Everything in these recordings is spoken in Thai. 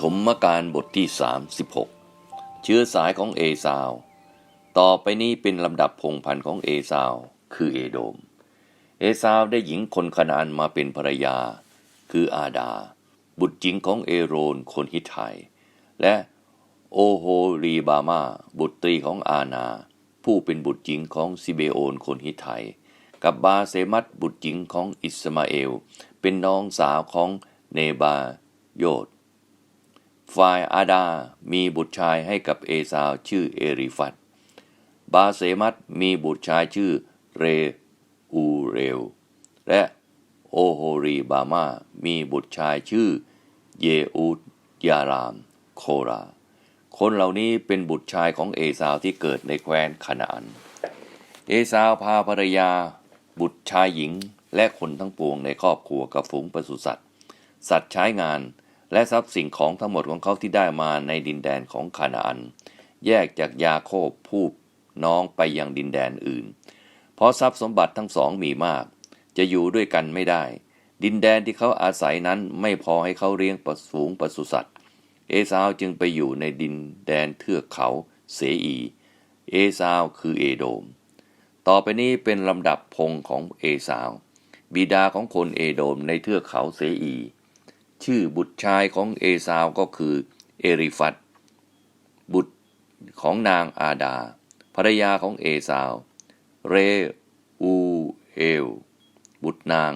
ฐมกาลบทที่ 36 เชื้อสายของเอซาว ต่อไปนี้เป็นลำดับพงพันธ์ของเอซาว คือเอโดม เอซาวได้หญิงคนคณานมาเป็นภรรยา คืออาดา บุตรหญิงของเอโรนคนฮิตไทและโอโฮรีบามาบุตรีของอาณาผู้เป็นบุตรหญิงของซิเบโอนคนฮิตไทกับบาเซมัตบุตรหญิงของอิสมาเอล เป็นน้องสาวของเนบาโยด ฝ่ายอาดา มีบุตรชายให้กับเอซาวชื่อเอริฟัต บาเซมัตมีบุตรชายชื่อเรอูเรล และโอโฮรีบามา มีบุตรชายชื่อ เยอูดยาราม โครา คนเหล่านี้เป็นบุตรชายของเอซาวที่เกิดในแคว้นคานาอัน เอซาวพาภรรยา บุตรชายหญิงและคนทั้งปวงในครอบครัวกับฝูงปศุสัตว์ สัตว์ใช้งาน และทรัพย์สิ่งของทั้งหมดของเขาที่ได้มาในดินแดนของคานาอัน แยกจากยาโคบผู้น้องไปยังดินแดนอื่น เพราะทรัพย์สมบัติทั้งสองมีมาก จะอยู่ด้วยกันไม่ได้ ดินแดนที่เขาอาศัยนั้นไม่พอให้เขาเลี้ยงปฝูงปศุสัตว์ เอซาวจึงไปอยู่ในดินแดนเทือกเขาเสอี เอซาวคือเอโดม ต่อไปนี้เป็นลำดับพงของเอซาว บิดาของคนเอโดมในเทือกเขาเสอี ชื่อบุตรชายของเอซาวก็คือเอริฟัตบุตรของนางอาดา ภรรยาของเอซาว เรอูเอล บุตรนาง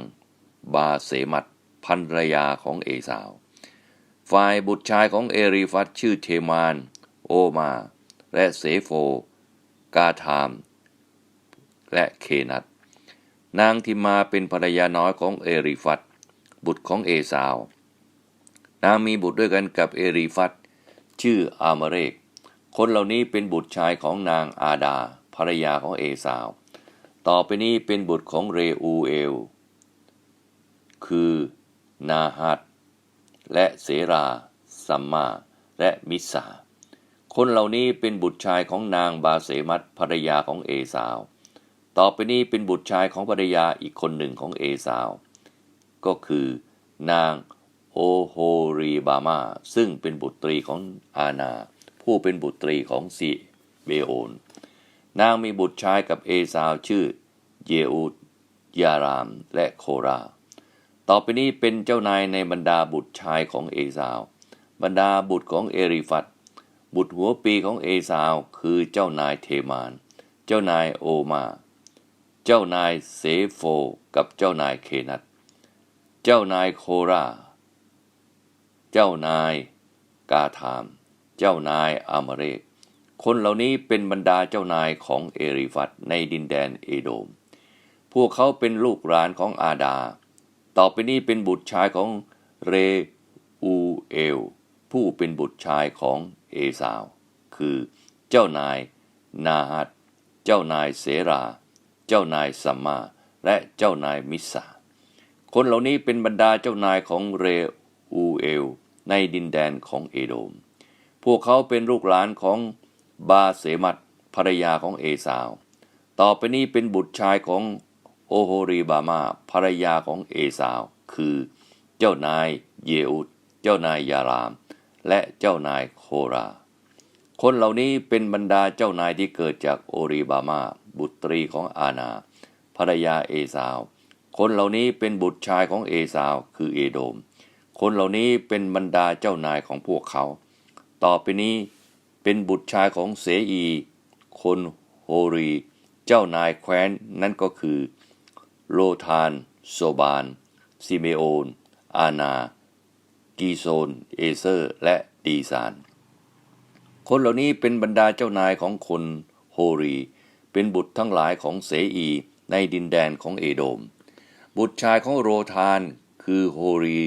บาเสมัตภรรยาของเอซาว ฝ่ายบุตรชายของเอริฟัตชื่อเทมาน โอมา และเสโฟ กาธาม และเคนัตนางทิมาเป็นภรรยาน้อยของเอริฟัตบุตรของเอซาว นางมีบุตรด้วยกันกับเอริฟัตชื่ออามาเรก คนเหล่านี้เป็นบุตรชายของนางอาดา ภรรยาของเอซาว ต่อไปนี้เป็นบุตรของเรอูเอล คือนาฮัดและเสราสัมมาและมิสาคนเหล่านี้เป็นบุตรชายของนางบาเสมัตภรรยาของเอสาว ต่อไปนี้เป็นบุตรชายของภรรยาอีกคนหนึ่งของเอสาว ก็คือนาง โอโฮรีบามา ซึ่งเป็นบุตรีของอาณาผู้เป็นบุตรีของซีเบโอน นางมีบุตรชายกับเอสาวชื่อ เยอูดยารามและโครา ต่อไปนี้เป็นเจ้านายในบรรดาบุตรชายของเอสาว บรรดาบุตรของเอริฟัต บุตรหัวปีของเอสาวคือเจ้านายเทมาน เจ้านายโอมา เจ้านายเซโฟ กับเจ้านายเคนัต เจ้านายโครา เจ้านายกาธาม เจ้านายอามเรก คนเหล่านี้เป็นบรรดาเจ้านายของเอริฟัตในดินแดนเอโดม พวกเขาเป็นลูกหลานของอาดา ต่อไปนี้เป็นบุตรชายของเรอูเอล ผู้เป็นบุตรชายของเอสาว คือเจ้านายนาฮัดเจ้านายเสรา เจ้านายสัมมา และเจ้านายมิสาคนเหล่านี้เป็นบรรดาเจ้านายของเรอูเอล ในดินแดนของเอโดม พวกเขาเป็นลูกหลานของบาเสมัตภรรยาของเอสาว ต่อไปนี้เป็นบุตรชายของโอโฮรีบามาภรรยาของเอสาว คือเจ้านายเยอุดเจ้านายยาราม และเจ้านายโครา คนเหล่านี้เป็นบรรดาเจ้านายที่เกิดจากโอรีบามา บุตรีของอาณาภรรยาเอสาว คนเหล่านี้เป็นบุตรชายของเอสาว คือเอโดม คนเหล่านี้เป็นบรรดาเจ้านายของพวกเขา ต่อไปนี้เป็นบุตรชายของเสอี คนโฮรี เจ้านายแคว้นนั่นก็คือ โลธาน โซบานซิเมโอน อานา กีโซน เอเซอร์ และดีซาน คนเหล่านี้เป็นบรรดาเจ้านายของคนโฮรี เป็นบุตรทั้งหลายของเสอีในดินแดนของเอโดม บุตรชายของโรธานคือโฮรี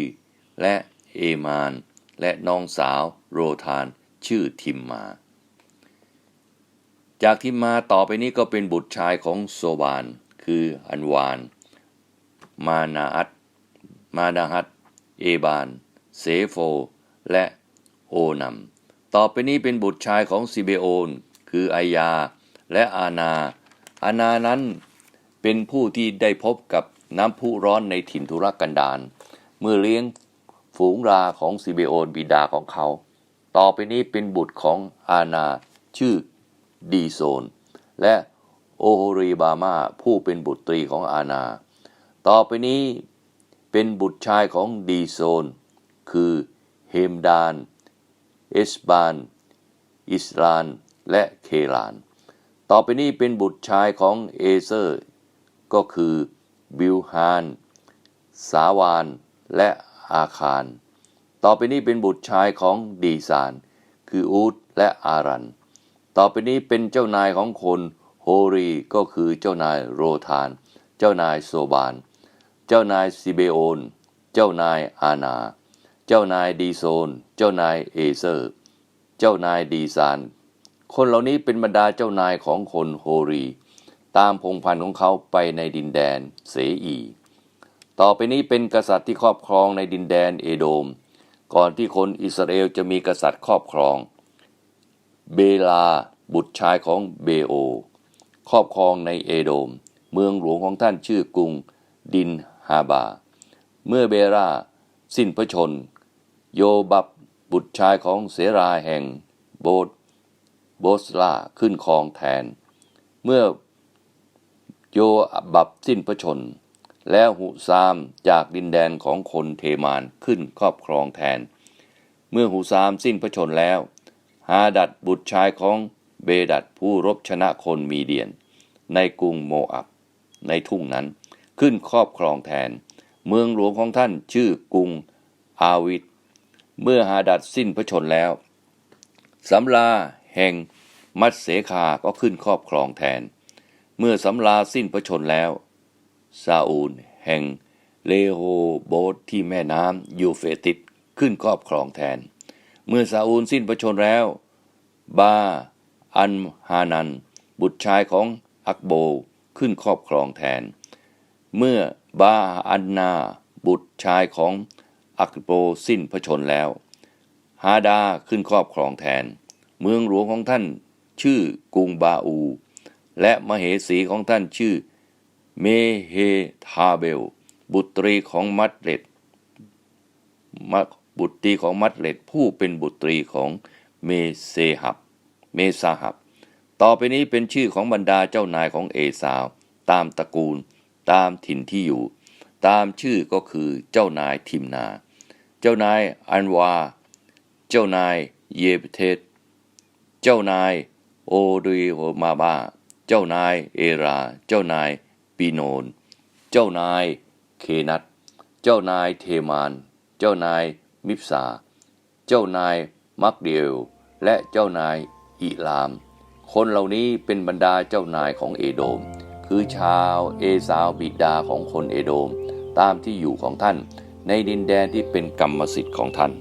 และเอมาน และน้องสาวโรธานชื่อทิมมา จากทิมมาต่อไปนี้ก็เป็นบุตรชายของโซบาน คืออันวาน มานาอัตมานาฮัตเอบาน เซโฟ และโอนัม ต่อไปนี้เป็นบุตรชายของซิเบโอน คืออายา และอาณาอาณานั้นเป็นผู้ที่ได้พบกับน้ำพุร้อนในถิ่นทุรกันดารเมื่อเลี้ยง ฝูงราของซิเบโอนบิดาของเขา ต่อไปนี้เป็นบุตรของอาณาชื่อดีโซน และโอโฮรีบามาผู้เป็นบุตรีของอาณา ต่อไปนี้เป็นบุตรชายของดีโซน คือเฮมดาน เอสบาน อิสราน และเคลาน ต่อไปนี้เป็นบุตรชายของเอเซอร์ ก็คือบิลฮาน สาวาน และ อาคาร ต่อไปนี้เป็นบุตรชายของดีซาน คืออูดและอารัน ต่อไปนี้เป็นเจ้านายของคนโฮรีก็คือเจ้านายโรธาน เจ้านายโซบาน เจ้านายซิเบโอนเจ้านายอานา เจ้านายดีโซน เจ้านายเอเซอร์ เจ้านายดีซาน คนเหล่านี้เป็นบรรดาเจ้านายของคนโฮรี ตามพงพันธุ์ของเขาไปในดินแดนเสอี ต่อไปนี้เป็นกษัตริย์ที่ครอบครองในดินแดนเอโดม ก่อนที่คนอิสราเอลจะมีกษัตริย์ครอบครอง เบลาบุตรชายของเบโอ ครอบครองในเอโดม เมืองหลวงของท่านชื่อกรุงดินฮาบา เมื่อเบราสิ้นพระชน โยบับบุตรชายของเสราแห่งโบสโบสลาขึ้นครองแทน เมื่อโยบับสิ้นพระชน แล้วหุซามจากดินแดนของคนเทมานขึ้นครอบครองแทน เมื่อหุซามสิ้นพระชนแล้ว ฮาดัดบุตรชายของเบดัดผู้รบชนะคนมีเดียน ในกรุงโมอับ ในทุ่งนั้นขึ้นครอบครองแทน เมืองหลวงของท่านชื่อกรุงอาวิดเมื่อฮาดัดสิ้นพระชนแล้วสำลาแห่งมัตเสคาก็ขึ้นครอบครองแทน เมื่อสำลาสิ้นพระชนแล้ว ซาอูล แห่งเลโฮโบสที่แม่น้ำยูเฟติสขึ้นครอบครองแทน เมื่อซาอูลสิ้นพระชนแล้ว บา อันฮานัน บุตรชายของอักโบขึ้นครอบครองแทน เมื่อบา อันนา บุตรชายของอักโบสิ้นพระชนแล้ว ฮาดาขึ้นครอบครองแทน เมืองหลวงของท่านชื่อกรุงบาอู และมเหสีของท่านชื่อ เมเฮทาเบล บุตรีของมัดเลดมะบุตรีของมัดเลดผู้เป็นบุตรีของเมเซหับ เมซาหับ ต่อไปนี้เป็นชื่อของบรรดาเจ้านายของเอสาว ตามตระกูล ตามถิ่นที่อยู่ ตามชื่อก็คือเจ้านายทิมนา เจ้านายอันวา เจ้านายเยเบเทสเจ้านายโอรีโฮมาบา เจ้านายเอรา เจ้านาย ปีโนน เจ้านายเคนัตเจ้านายเทมาน เจ้านายมิปซาเจ้านายมักเดียว และเจ้านายอิลาม คนเหล่านี้เป็นบรรดาเจ้านายของเอโดม คือชาวเอสาวบิดาของคนเอโดม ตามที่อยู่ของท่านในดินแดนที่เป็นกรรมสิทธิ์ของท่าน